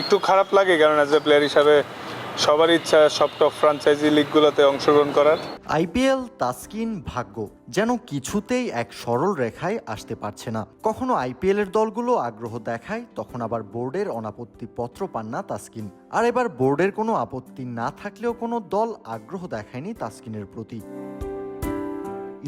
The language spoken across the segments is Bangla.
একটু খারাপ লাগে কারণ অ্যাজ এ প্লেয়ার হিসাবে সবার ইচ্ছা সব টপ ফ্রাঞ্চাইজি লিগগুলোতে অংশগ্রহণ করার। আইপিএল তাসকিন ভাগ্য যেন কিছুতেই এক সরল রেখায় আসতে পারছে না। কখনো আইপিএল এর দলগুলো আগ্রহ দেখায়, তখন আবার বোর্ডের অনাপত্তি পত্র পান না তাসকিন। আর এবার বোর্ডের কোনো আপত্তি না থাকলেও কোনো দল আগ্রহ দেখায়নি তাসকিনের প্রতি।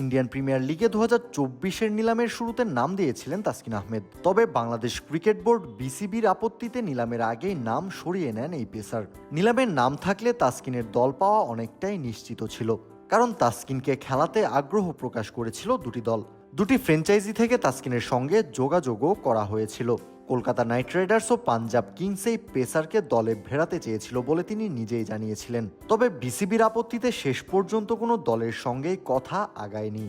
ইন্ডিয়ান প্রিমিয়ার লিগে দু হাজার চব্বিশের নিলামের শুরুতে নাম দিয়েছিলেন তাসকিন আহমেদ। তবে বাংলাদেশ ক্রিকেট বোর্ড বিসিবির আপত্তিতে নিলামের আগেই নাম সরিয়ে নেন এই পেসার। নিলামের নাম থাকলে তাসকিনের দল পাওয়া অনেকটাই নিশ্চিত ছিল, কারণ তাসকিনকে খেলাতে আগ্রহ প্রকাশ করেছিল দুটি দল। দুটি ফ্র্যাঞ্চাইজি থেকে তাসকিনের সঙ্গে যোগাযোগও করা হয়েছিল। কলকাতা নাইট রাইডার্স ও পাঞ্জাব কিংস এই পেসারকে দলে ভেড়াতে চেয়েছিল বলে তিনি নিজেই জানিয়েছিলেন। তবে বিসিবির আপত্তিতে শেষ পর্যন্ত কোনো দলের সঙ্গেই কথা আগায়নি।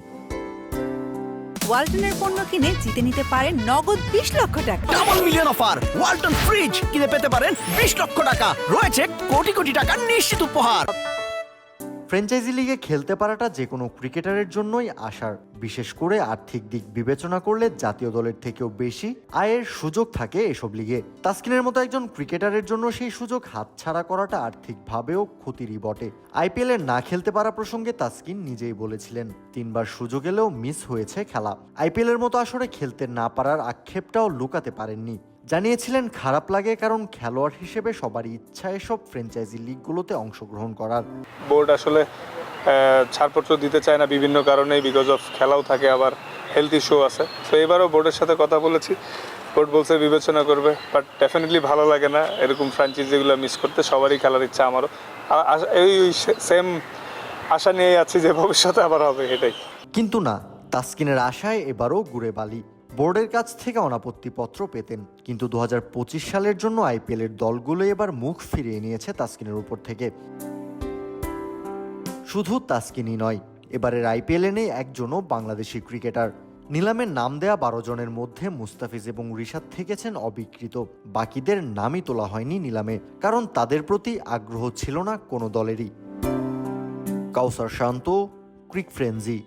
ওয়ালটনের পণ্য কিনে জিতে নিতে পারেন নগদ বিশ লক্ষ টাকা। Double million offer Walton fridge কিনে পেতে পারেন বিশ লক্ষ টাকা। রয়েছে কোটি কোটি টাকার নিশ্চিত উপহার। ফ্র্যাঞ্চাইজি লিগে খেলতে পারাটা যে কোনো ক্রিকেটারের জন্যই আশার। বিশেষ করে আর্থিক দিক বিবেচনা করলে জাতীয় দলের থেকেও বেশি আয়ের সুযোগ থাকে এসব লিগে। তাস্কিনের মতো একজন ক্রিকেটারের জন্য সেই সুযোগ হাতছাড়া করাটা আর্থিকভাবেও ক্ষতিরই বটে। আইপিএল না খেলতে পারা প্রসঙ্গে তাস্কিন নিজেই বলেছিলেন, তিনবার সুযোগ এলেও মিস হয়েছে খেলা। আইপিএল এর মতো আসরে খেলতে না পারার আক্ষেপটাও লুকাতে পারেননি। জানিয়েছিলেন খারাপ লাগে কারণ খেলোয়াড় হিসেবে সবারই ইচ্ছা এসব ফ্র্যাঞ্চাইজি লিগগুলোতে অংশগ্রহণ করার। বোর্ড আসলে ছাড়পত্র দিতে চায় না বিভিন্ন কারণে বিকজ অফ খেলাও থাকে আবার হেলথ ইস্যু আছে। তো এবারও বোর্ডের সাথে কথা বলেছি। বোর্ড বলছে বিবেচনা করবে বাট ডেফিনেটলি ভালো লাগে না এরকম ফ্র্যাঞ্চাইজিগুলো মিস করতে সবারই খেলার ইচ্ছা আমারও। এই সেম আশা নিয়েই আছি যে ভবিষ্যতে আবার হবে এটাই। কিন্তু না তাসকিনের আশায় এবারও ঘুরে বালি। বোর্ডের কাছ থেকে অনাপত্তিপত্র পেতেন, কিন্তু দু হাজার পঁচিশ সালের জন্য আইপিএল এর দলগুলো এবার মুখ ফিরিয়ে নিয়েছে তাসকিনের উপর থেকে। শুধু তাসকিনই নয়, এবারের আইপিএলে নেই একজনও বাংলাদেশি ক্রিকেটার। নিলামের নাম দেয়া বারো জনের মধ্যে মুস্তাফিজ এবং রিশাদ থেকেছেন অবিকৃত। বাকিদের নামই তোলা হয়নি নিলামে, কারণ তাদের প্রতি আগ্রহ ছিল না কোনো দলেরই। কাউসার শান্ত, ক্রিক ফ্রেঞ্জি